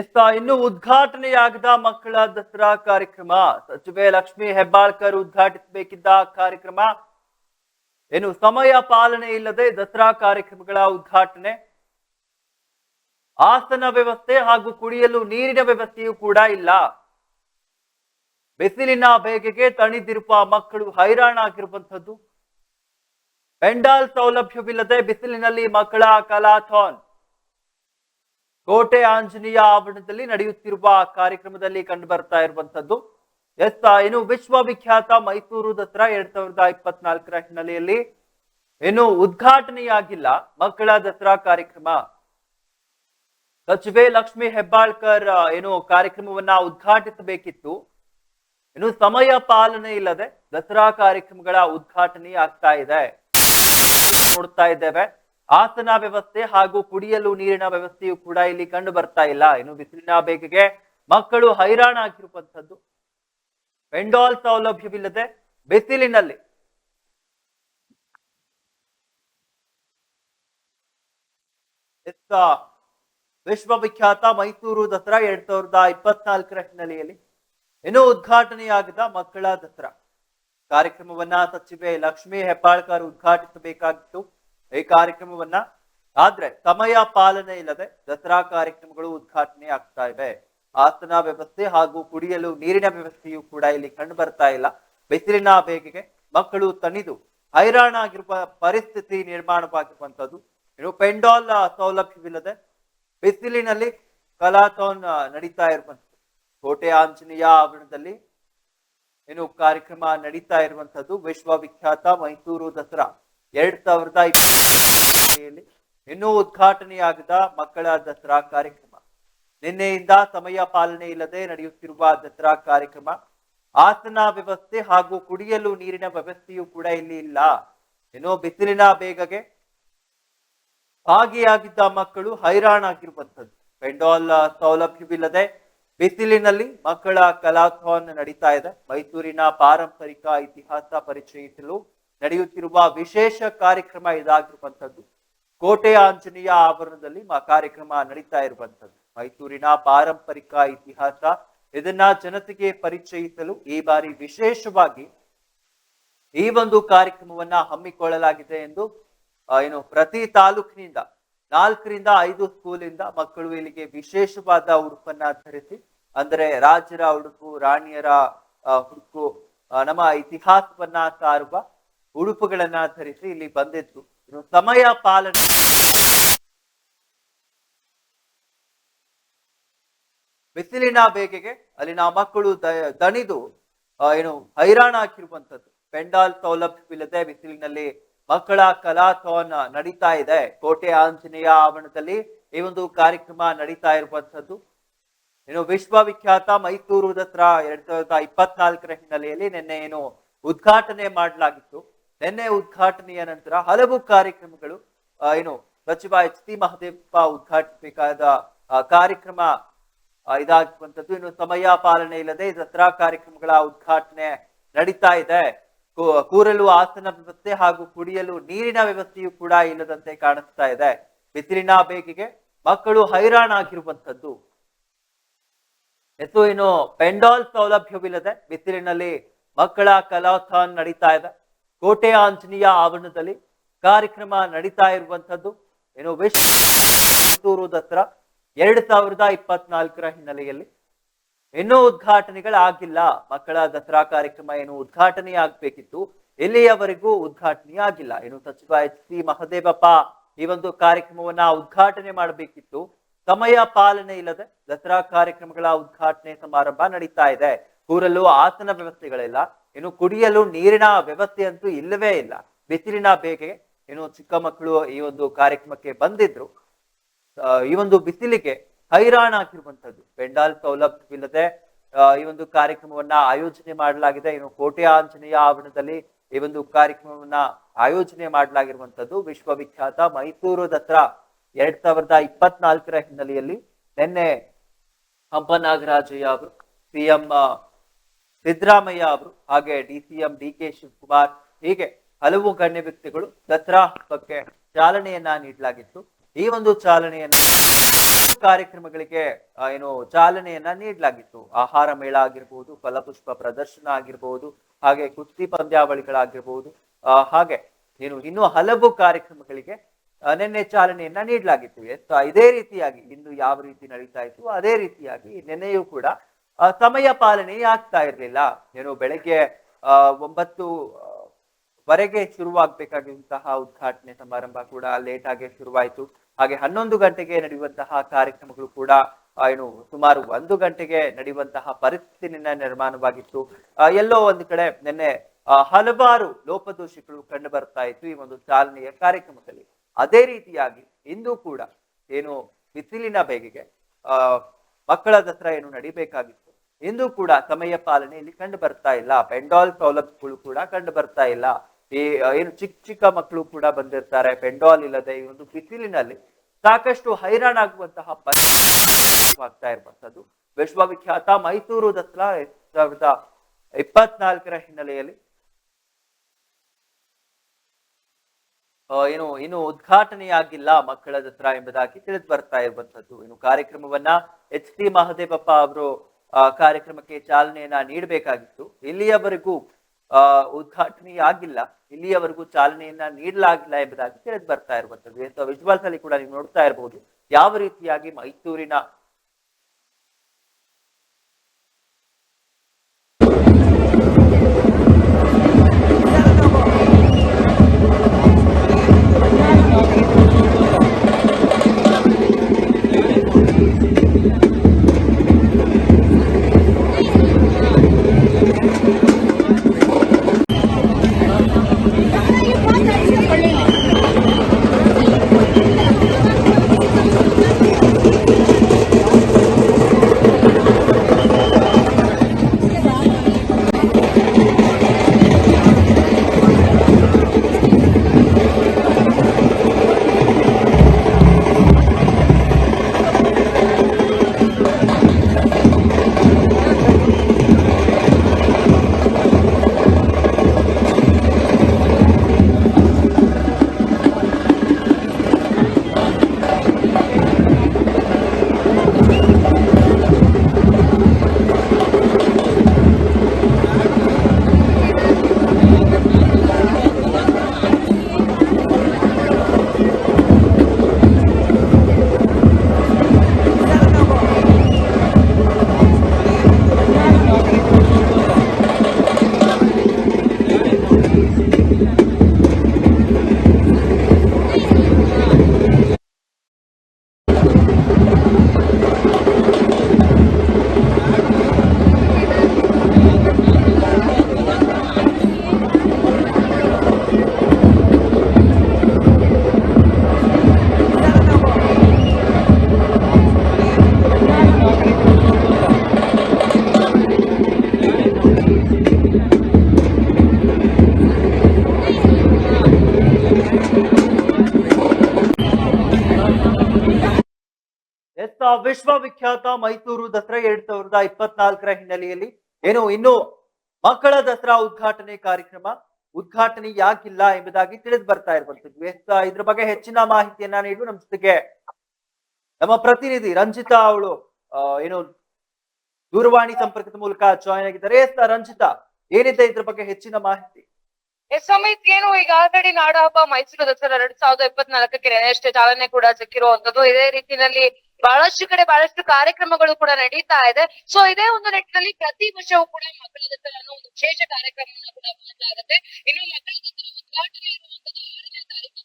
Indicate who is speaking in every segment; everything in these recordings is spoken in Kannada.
Speaker 1: ಎಸ್ತ ಇನ್ನು ಉದ್ಘಾಟನೆಯಾಗದ ಮಕ್ಕಳ ದಸರಾ ಕಾರ್ಯಕ್ರಮ. ಸಚಿವೆ ಲಕ್ಷ್ಮಿ ಹೆಬ್ಬಾಳ್ಕರ್ ಉದ್ಘಾಟಿಸಬೇಕಿದ್ದ ಕಾರ್ಯಕ್ರಮ. ಏನು ಸಮಯ ಪಾಲನೆ ಇಲ್ಲದೆ ದಸರಾ ಕಾರ್ಯಕ್ರಮಗಳ ಉದ್ಘಾಟನೆ. ಆಸನ ವ್ಯವಸ್ಥೆ ಹಾಗೂ ಕುಡಿಯಲು ನೀರಿನ ವ್ಯವಸ್ಥೆಯೂ ಕೂಡ ಇಲ್ಲ. ಬಿಸಿಲಿನ ಬೇಗೆಗೆ ತಣಿದಿರುವ ಮಕ್ಕಳು ಹೈರಾಣಾಗಿರುವಂಥದ್ದು ಪೆಂಡಾಲ್ ಸೌಲಭ್ಯವಿಲ್ಲದೆ ಬಿಸಿಲಿನಲ್ಲಿ ಮಕ್ಕಳ ಕಲಾಥಾನ್. ಕೋಟೆ ಆಂಜನೇಯ ಆವರಣದಲ್ಲಿ ನಡೆಯುತ್ತಿರುವ ಕಾರ್ಯಕ್ರಮದಲ್ಲಿ ಕಂಡು ಬರ್ತಾ ಇರುವಂತದ್ದು. ಎಸ್ ಏನು ವಿಶ್ವವಿಖ್ಯಾತ ಮೈಸೂರು ದಸರಾ ಎರಡ್ ಸಾವಿರದ ಇಪ್ಪತ್ನಾಲ್ಕರ ಹಿನ್ನೆಲೆಯಲ್ಲಿ ಇನ್ನು ಉದ್ಘಾಟನೆಯಾಗಿಲ್ಲ ಮಕ್ಕಳ ದಸರಾ ಕಾರ್ಯಕ್ರಮ. ಸಚಿವೆ ಲಕ್ಷ್ಮಿ ಹೆಬ್ಬಾಳ್ಕರ್ ಏನು ಕಾರ್ಯಕ್ರಮವನ್ನ ಉದ್ಘಾಟಿಸಬೇಕಿತ್ತು. ಇನ್ನು ಸಮಯ ಪಾಲನೆ ಇಲ್ಲದೆ ದಸರಾ ಕಾರ್ಯಕ್ರಮಗಳ ಉದ್ಘಾಟನೆ ಆಗ್ತಾ ಇದೆ. ನೋಡ್ತಾ ಇದ್ದೇವೆ. ಆಸನ ವ್ಯವಸ್ಥೆ ಹಾಗೂ ಕುಡಿಯಲು ನೀರಿನ ವ್ಯವಸ್ಥೆಯು ಕೂಡ ಇಲ್ಲಿ ಕಂಡು ಬರ್ತಾ ಇಲ್ಲ. ಇನ್ನು ಬಿಸಿಲಿನ ಬೇಗೆಗೆ ಮಕ್ಕಳು ಹೈರಾಣಾಗಿರುವಂತದ್ದು ಪೆಂಡಾಲ್ ಸೌಲಭ್ಯವಿಲ್ಲದೆ ಬಿಸಿಲಿನಲ್ಲಿ ವಿಶ್ವವಿಖ್ಯಾತ ಮೈಸೂರು ದಸರಾ ಎರಡ್ ಸಾವಿರದ ಇಪ್ಪತ್ನಾಲ್ಕರ ಹಿನ್ನೆಲೆಯಲ್ಲಿ ಇನ್ನೂ ಉದ್ಘಾಟನೆಯಾಗದ ಮಕ್ಕಳ ದಸರಾ. ಕಾರ್ಯಕ್ರಮವನ್ನ ಸಚಿವೆ ಲಕ್ಷ್ಮೀ ಹೆಬ್ಬಾಳ್ಕರ್ ಉದ್ಘಾಟಿಸಬೇಕಾಗಿತ್ತು. ಈ ಕಾರ್ಯಕ್ರಮವನ್ನ ಆದ್ರೆ ಸಮಯ ಪಾಲನೆ ಇಲ್ಲದೆ ದಸರಾ ಕಾರ್ಯಕ್ರಮಗಳು ಉದ್ಘಾಟನೆ ಆಗ್ತಾ ಇವೆ. ಆಸನ ವ್ಯವಸ್ಥೆ ಹಾಗೂ ಕುಡಿಯಲು ನೀರಿನ ವ್ಯವಸ್ಥೆಯು ಕೂಡ ಇಲ್ಲಿ ಕಂಡು ಬರ್ತಾ ಇಲ್ಲ. ಬಿಸಿಲಿನ ಬೇಗೆಗೆ ಮಕ್ಕಳು ತಣಿದು ಹೈರಾಣಾಗಿರುವ ಪರಿಸ್ಥಿತಿ ನಿರ್ಮಾಣವಾಗಿರುವಂತದ್ದು ಇನ್ನು ಪೆಂಡಾಲ್ ಸೌಲಭ್ಯವಿಲ್ಲದೆ ಬಿಸಿಲಿನಲ್ಲಿ ಕಲಾಥಾನ್ ನಡೀತಾ ಇರುವಂತದ್ದು ಕೋಟೆ ಆಂಜನೇಯ ಆವರಣದಲ್ಲಿ ಏನು ಕಾರ್ಯಕ್ರಮ ನಡೀತಾ ಇರುವಂತದ್ದು ವಿಶ್ವವಿಖ್ಯಾತ ಮೈಸೂರು ದಸರಾ. ಎರಡ್ ಸಾವಿರದ ಇಪ್ಪತ್ತರಲ್ಲಿ ಇನ್ನೂ ಉದ್ಘಾಟನೆಯಾಗದ ಮಕ್ಕಳ ದಸರಾ ಕಾರ್ಯಕ್ರಮ. ನಿನ್ನೆಯಿಂದ ಸಮಯ ಪಾಲನೆ ಇಲ್ಲದೆ ನಡೆಯುತ್ತಿರುವ ದಸರಾ ಕಾರ್ಯಕ್ರಮ, ಆಸನ ವ್ಯವಸ್ಥೆ ಹಾಗೂ ಕುಡಿಯಲು ನೀರಿನ ವ್ಯವಸ್ಥೆಯೂ ಕೂಡ ಇಲ್ಲಿ ಇಲ್ಲ. ಏನೋ ಬಿಸಿಲಿನ ಬೇಗಗೆ ಭಾಗಿಯಾಗಿದ್ದ ಮಕ್ಕಳು ಹೈರಾಣಾಗಿರುವಂಥದ್ದು. ಪೆಂಡಾಲ್ ಸೌಲಭ್ಯವಿಲ್ಲದೆ ಬಿಸಿಲಿನಲ್ಲಿ ಮಕ್ಕಳ ಕಲಾಥಾನ್ ನಡೀತಾ ಇದೆ. ಮೈಸೂರಿನ ಪಾರಂಪರಿಕ ಇತಿಹಾಸ ಪರಿಚಯಿಸಲು ನಡೆಯುತ್ತಿರುವ ವಿಶೇಷ ಕಾರ್ಯಕ್ರಮ ಇದಾಗಿರುವಂಥದ್ದು. ಕೋಟೆ ಆಂಜನೇಯ ಆವರಣದಲ್ಲಿ ಕಾರ್ಯಕ್ರಮ ನಡೀತಾ ಇರುವಂಥದ್ದು. ಮೈಸೂರಿನ ಪಾರಂಪರಿಕ ಇತಿಹಾಸ, ಇದನ್ನ ಜನತೆಗೆ ಪರಿಚಯಿಸಲು ಈ ಬಾರಿ ವಿಶೇಷವಾಗಿ ಈ ಒಂದು ಕಾರ್ಯಕ್ರಮವನ್ನ ಹಮ್ಮಿಕೊಳ್ಳಲಾಗಿದೆ ಎಂದು ಏನು ಪ್ರತಿ ತಾಲೂಕಿನಿಂದ, ನಾಲ್ಕರಿಂದ ಐದು ಸ್ಕೂಲಿಂದ ಮಕ್ಕಳು ಇಲ್ಲಿಗೆ ವಿಶೇಷವಾದ ಉಡುಪನ್ನ ಧರಿಸಿ, ಅಂದರೆ ರಾಜರ ಉಡುಪು, ರಾಣಿಯರ ಹುಡುಕು ನಮ್ಮ ಇತಿಹಾಸವನ್ನ ಸಾರುವ ಉಡುಪುಗಳನ್ನ ಧರಿಸಿ ಇಲ್ಲಿ ಬಂದಿದ್ದು. ಇದು ಸಮಯ ಪಾಲನೆ ಬಿಸಿಲಿನ ಬೇಗೆಗೆ ಅಲ್ಲಿನ ಮಕ್ಕಳು ದಣಿದು ಏನು ಹೈರಾಣ ಹಾಕಿರುವಂತದ್ದು ಪೆಂಡಾಲ್ ಸೌಲಭ್ಯವಿಲ್ಲದೆ ಬಿಸಿಲಿನಲ್ಲಿ ಮಕ್ಕಳ ಕಲಾಥಾನ್ ನಡೀತಾ ಇದೆ. ಕೋಟೆ ಆಂಜನೇಯ ಆವರಣದಲ್ಲಿ ಈ ಒಂದು ಕಾರ್ಯಕ್ರಮ ನಡೀತಾ ಇರುವಂತದ್ದು ಏನು ವಿಶ್ವವಿಖ್ಯಾತ ಮೈಸೂರು ದಸರಾ ಎರಡ್ ಸಾವಿರದ ಇಪ್ಪತ್ನಾಲ್ಕರ ಹಿನ್ನೆಲೆಯಲ್ಲಿ ನಿನ್ನೆ ಏನು ಉದ್ಘಾಟನೆ ಮಾಡಲಾಗಿತ್ತು. ನಿನ್ನೆ ಉದ್ಘಾಟನೆಯ ನಂತರ ಹಲವು ಕಾರ್ಯಕ್ರಮಗಳು ಏನು ಸಚಿವ ಎಚ್ ಟಿ ಮಹದೇವಪ್ಪ ಉದ್ಘಾಟಿಸಬೇಕಾದ ಕಾರ್ಯಕ್ರಮ ಇದಾಗಿರುವಂಥದ್ದು. ಇನ್ನು ಸಮಯ ಪಾಲನೆ ಇಲ್ಲದೆ ದಸರಾ ಕಾರ್ಯಕ್ರಮಗಳ ಉದ್ಘಾಟನೆ ನಡೀತಾ ಇದೆ. ಕೂರಲು ಆಸನ ವ್ಯವಸ್ಥೆ ಹಾಗೂ ಕುಡಿಯಲು ನೀರಿನ ವ್ಯವಸ್ಥೆಯು ಕೂಡ ಇಲ್ಲದಂತೆ ಕಾಣಿಸ್ತಾ ಇದೆ. ಬಿಸಿಲಿನ ಬೇಗಿಗೆ ಮಕ್ಕಳು ಹೈರಾಣಾಗಿರುವಂತದ್ದು ಎತ್ತು ಇನ್ನು ಪೆಂಡಾಲ್ ಸೌಲಭ್ಯವಿಲ್ಲದೆ ಬಿಸಿಲಿನಲ್ಲಿ ಮಕ್ಕಳ ಕಲಾಥಾನ್ ನಡೀತಾ ಇದೆ. ಕೋಟೆ ಆಂಜನೇಯ ಆವರಣದಲ್ಲಿ ಕಾರ್ಯಕ್ರಮ ನಡೀತಾ ಇರುವಂತದ್ದು ಏನೋ ವಿಶ್ವ ಮೈಸೂರು ದಸರಾ ಎರಡ್ ಸಾವಿರದ ಇಪ್ಪತ್ನಾಲ್ಕರ ಹಿನ್ನೆಲೆಯಲ್ಲಿ. ಇನ್ನೂ ಉದ್ಘಾಟನೆಗಳಾಗಿಲ್ಲ. ಮಕ್ಕಳ ದಸರಾ ಕಾರ್ಯಕ್ರಮ ಏನು ಉದ್ಘಾಟನೆ ಆಗ್ಬೇಕಿತ್ತು. ಇಲ್ಲಿಯವರೆಗೂ ಉದ್ಘಾಟನೆ ಆಗಿಲ್ಲ. ಏನು ಸಚಿವ ಎಚ್ ಸಿ ಮಹದೇವಪ್ಪ ಈ ಒಂದು ಕಾರ್ಯಕ್ರಮವನ್ನ ಉದ್ಘಾಟನೆ ಮಾಡಬೇಕಿತ್ತು. ಸಮಯ ಪಾಲನೆ ಇಲ್ಲದೆ ದಸರಾ ಕಾರ್ಯಕ್ರಮಗಳ ಉದ್ಘಾಟನೆ ಸಮಾರಂಭ ನಡೀತಾ ಇದೆ. ಊರಲ್ಲೂ ಆಸನ ವ್ಯವಸ್ಥೆಗಳಿಲ್ಲ. ಇನ್ನು ಕುಡಿಯಲು ನೀರಿನ ವ್ಯವಸ್ಥೆ ಅಂತೂ ಇಲ್ಲವೇ ಇಲ್ಲ. ಬಿಸಿಲಿನ ಬೇಗೆ ಏನು ಚಿಕ್ಕ ಮಕ್ಕಳು ಈ ಒಂದು ಕಾರ್ಯಕ್ರಮಕ್ಕೆ ಬಂದಿದ್ರು. ಈ ಒಂದು ಬಿಸಿಲಿಗೆ ಹೈರಾಣಾಗಿರುವಂತದ್ದು ಪೆಂಡಾಲ್ ಸೌಲಭ್ಯವಿಲ್ಲದೆ ಈ ಒಂದು ಕಾರ್ಯಕ್ರಮವನ್ನ ಆಯೋಜನೆ ಮಾಡಲಾಗಿದೆ. ಇನ್ನು ಕೋಟೆ ಆಂಜನೇಯ ಆವರಣದಲ್ಲಿ ಈ ಒಂದು ಕಾರ್ಯಕ್ರಮವನ್ನ ಆಯೋಜನೆ ಮಾಡಲಾಗಿರುವಂತದ್ದು ವಿಶ್ವವಿಖ್ಯಾತ ಮೈಸೂರು ದಸರಾ ಎರಡ್ ಸಾವಿರದ ಇಪ್ಪತ್ನಾಲ್ಕರ ಹಿನ್ನೆಲೆಯಲ್ಲಿ ನಿನ್ನೆ ಹಂಪ ನಾಗರಾಜಯ್ಯ ಅವರು ಸಿಎಂ ಸಿದ್ದರಾಮಯ್ಯ ಅವರು, ಹಾಗೆ D C M, D K Shivakumar, ಹೀಗೆ ಹಲವು ಗಣ್ಯ ವ್ಯಕ್ತಿಗಳು ದಸರಾ ಹಬ್ಬಕ್ಕೆ ಚಾಲನೆಯನ್ನ ನೀಡಲಾಗಿತ್ತು. ಈ ಒಂದು ಚಾಲನೆಯನ್ನ ಕಾರ್ಯಕ್ರಮಗಳಿಗೆ ಏನು ಚಾಲನೆಯನ್ನ ನೀಡಲಾಗಿತ್ತು. ಆಹಾರ ಮೇಳ ಆಗಿರ್ಬೋದು, ಫಲಪುಷ್ಪ ಪ್ರದರ್ಶನ ಆಗಿರ್ಬೋದು, ಹಾಗೆ ಕುಸ್ತಿ ಪಂದ್ಯಾವಳಿಗಳಾಗಿರ್ಬೋದು ಹಾಗೆ ಏನು ಇನ್ನು ಹಲವು ಕಾರ್ಯಕ್ರಮಗಳಿಗೆ ನಿನ್ನೆ ಚಾಲನೆಯನ್ನ ನೀಡಲಾಗಿತ್ತು. ಇದೇ ರೀತಿಯಾಗಿ, ಇಂದು ಯಾವ ರೀತಿ ನಡೀತಾ ಇತ್ತು, ಅದೇ ರೀತಿಯಾಗಿ ನಿನ್ನೆಯೂ ಕೂಡ ಸಮಯ ಪಾಲನೆ ಆಗ್ತಾ ಇರಲಿಲ್ಲ. ಏನು ಬೆಳಗ್ಗೆ ಒಂಬತ್ತು ವರೆಗೆ ಶುರುವಾಗಬೇಕಾಗಿರುವಂತಹ ಉದ್ಘಾಟನೆ ಸಮಾರಂಭ ಕೂಡ ಲೇಟ್ ಆಗಿ ಶುರುವಾಯಿತು. ಹಾಗೆ ಹನ್ನೊಂದು ಗಂಟೆಗೆ ನಡೆಯುವಂತಹ ಕಾರ್ಯಕ್ರಮಗಳು ಕೂಡ ಏನು ಸುಮಾರು ಒಂದು ಗಂಟೆಗೆ ನಡೆಯುವಂತಹ ಪರಿಸ್ಥಿತಿನ ನಿರ್ಮಾಣವಾಗಿತ್ತು. ಎಲ್ಲೋ ಒಂದು ಕಡೆ ನಿನ್ನೆ ಹಲವಾರು ಲೋಪದೋಷಗಳು ಕಂಡು ಬರ್ತಾ ಇತ್ತು ಈ ಒಂದು ಚಾಲನೆಯ ಕಾರ್ಯಕ್ರಮದಲ್ಲಿ. ಅದೇ ರೀತಿಯಾಗಿ ಇಂದು ಕೂಡ, ಏನು ಬಿಸಿಲಿನ ಬೇಗೆಗೆ ಮಕ್ಕಳ ದಸರಾ ಏನು ನಡಿಬೇಕಾಗಿತ್ತು? ಇಂದು ಕೂಡ ಸಮಯ ಪಾಲನೆ ಇಲ್ಲಿ ಕಂಡು ಬರ್ತಾ ಇಲ್ಲ. ಪೆಂಡಾಲ್ ಸೌಲಭ್ಯಗಳು ಕೂಡ ಕಂಡು ಬರ್ತಾ ಇಲ್ಲ. ಈ ಏನು ಚಿಕ್ಕ ಚಿಕ್ಕ ಮಕ್ಕಳು ಕೂಡ ಬಂದಿರ್ತಾರೆ. ಪೆಂಡಾಲ್ ಇಲ್ಲದೆ ಈ ಒಂದು ಬಿಸಿಲಿನಲ್ಲಿ ಸಾಕಷ್ಟು ಹೈರಾಣಾಗುವಂತಹ ಪರಿಸ್ಥಿತಿ ಆಗ್ತಾ ಇರುವಂತದ್ದು ವಿಶ್ವವಿಖ್ಯಾತ ಮೈಸೂರು ದಸರಾ ಎರಡ್ ಸಾವಿರದ ಇಪ್ಪತ್ನಾಲ್ಕರ ಹಿನ್ನೆಲೆಯಲ್ಲಿ ಏನು, ಇನ್ನು ಉದ್ಘಾಟನೆಯಾಗಿಲ್ಲ ಮಕ್ಕಳ ದಸರಾ ಎಂಬುದಾಗಿ ತಿಳಿದು ಬರ್ತಾ ಇರುವಂತದ್ದು ಇನ್ನು ಕಾರ್ಯಕ್ರಮವನ್ನ ಎಚ್ ಡಿ ಮಹದೇವಪ್ಪ ಅವರು ಕಾರ್ಯಕ್ರಮಕ್ಕೆ ಚಾಲನೆಯನ್ನ ನೀಡಬೇಕಾಗಿತ್ತು. ಇಲ್ಲಿಯವರೆಗೂ, ಆ, ಉದ್ಘಾಟನೆಯಾಗಿಲ್ಲ. ಇಲ್ಲಿಯವರೆಗೂ ಚಾಲನೆಯನ್ನ ನೀಡಲಾಗಿಲ್ಲ ಎಂಬುದಾಗಿ ತಿಳಿದು ಬರ್ತಾ ಇರುವಂತದ್ದು ವಿಜುವಲ್ಸ್ ಅಲ್ಲಿ ಕೂಡ ನೀವು ನೋಡ್ತಾ ಇರಬಹುದು ಯಾವ ರೀತಿಯಾಗಿ ಮೈಸೂರಿನ ವಿಶ್ವವಿಖ್ಯಾತ ಮೈಸೂರು ದಸರಾ ಎರಡ್ ಸಾವಿರದ ಇಪ್ಪತ್ನಾಲ್ಕರ ಹಿನ್ನೆಲೆಯಲ್ಲಿ ಏನು, ಇನ್ನು ಮಕ್ಕಳ ದಸರಾ ಉದ್ಘಾಟನೆ ಕಾರ್ಯಕ್ರಮ ಉದ್ಘಾಟನೆ ಯಾಕಿಲ್ಲ ಎಂಬುದಾಗಿ ತಿಳಿದು ಬರ್ತಾ ಇರುವಂತದ್ದು ಇದ್ರ ಬಗ್ಗೆ ಹೆಚ್ಚಿನ ಮಾಹಿತಿಯನ್ನ ನೀಡು. ನಮ್ಮ ಜೊತೆಗೆ ನಮ್ಮ ಪ್ರತಿನಿಧಿ ರಂಜಿತಾ ಅವಳು ಏನು ದೂರವಾಣಿ ಸಂಪರ್ಕದ ಮೂಲಕ ಜಾಯ್ನ್ ಆಗಿದ್ದಾರೆ. ಎಸ್, ರಂಜಿತಾ, ಏನಿದೆ ಇದ್ರ ಬಗ್ಗೆ ಹೆಚ್ಚಿನ ಮಾಹಿತಿ?
Speaker 2: ಎಸ್ ಏನು, ಈಗ ಆಲ್ರೆಡಿ ನಾಡ ಹಬ್ಬ ಮೈಸೂರು ದಸರಾ ಎರಡ್ ಸಾವಿರದ ಇಪ್ಪತ್ನಾಲ್ಕಕ್ಕೆ ನೆನೆಯಷ್ಟೇ ಚಾಲನೆ ಕೂಡ ಸಿಕ್ಕಿರುವಂತದ್ದು ಇದೇ ರೀತಿಯಲ್ಲಿ ಬಹಳಷ್ಟು ಕಡೆ ಬಹಳಷ್ಟು ಕಾರ್ಯಕ್ರಮಗಳು ಕೂಡ ನಡೀತಾ ಇದೆ. ಸೊ ಇದೇ ಒಂದು ನಿಟ್ಟಿನಲ್ಲಿ ಪ್ರತಿ ವರ್ಷವೂ ಕೂಡ ಮಕ್ಕಳ ದತ್ತರ ಅನ್ನೋ ಒಂದು ವಿಶೇಷ ಕಾರ್ಯಕ್ರಮವನ್ನು ಕೂಡ ಮಾಡಲಾಗುತ್ತೆ. ಇನ್ನು ಮಕ್ಕಳ ದತ್ತರ ಉದ್ಘಾಟನೆ ಇರುವಂತದ್ದು ಆರನೇ ತಾರೀಕು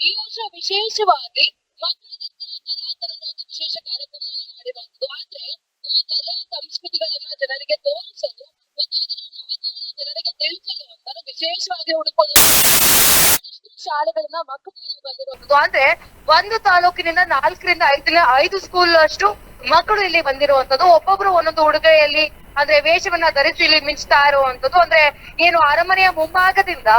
Speaker 2: ಈ ವರ್ಷ ವಿಶೇಷವಾಗಿ ಮಕ್ಕಳ ದತ್ತರ ಕಲಾತನದ ಒಂದು ವಿಶೇಷ ಕಾರ್ಯಕ್ರಮವನ್ನು ಮಾಡಿರುವಂತದ್ದು ಆದ್ರೆ, ನಮ್ಮ ಕಲೆ, ಸಂಸ್ಕೃತಿಗಳನ್ನ ಜನರಿಗೆ ತೋರಿಸಲು ಮತ್ತು ಅದರ ಮಹತ್ವವನ್ನು ಜನರಿಗೆ ತಿಳಿಸಲು ಅಂತ ವಿಶೇಷವಾಗಿ ಹುಡುಕೊಳ್ಳಲು ಸಾಕಷ್ಟು ಶಾಲೆಗಳನ್ನ ಮಕ್ಕಳು ಇಲ್ಲಿ ಬಂದಿರುವಂತದ್ದು ಅಂದ್ರೆ ಒಂದು ತಾಲೂಕಿನಿಂದ ನಾಲ್ಕರಿಂದ ಐದು ಐದು ಸ್ಕೂಲ್ ಅಷ್ಟು ಮಕ್ಕಳು ಇಲ್ಲಿ ಬಂದಿರುವಂತದ್ದು ಒಬ್ಬೊಬ್ರು ಒಂದೊಂದು ಉಡುಗೆಯಲ್ಲಿ ಅಂದ್ರೆ ವೇಷವನ್ನ ಧರಿಸಿ ಇಲ್ಲಿ ಮಿಂಚ್ತಾ ಇರುವಂತದ್ದು ಅಂದ್ರೆ ಏನು ಅರಮನೆಯ ಮುಂಭಾಗದಿಂದ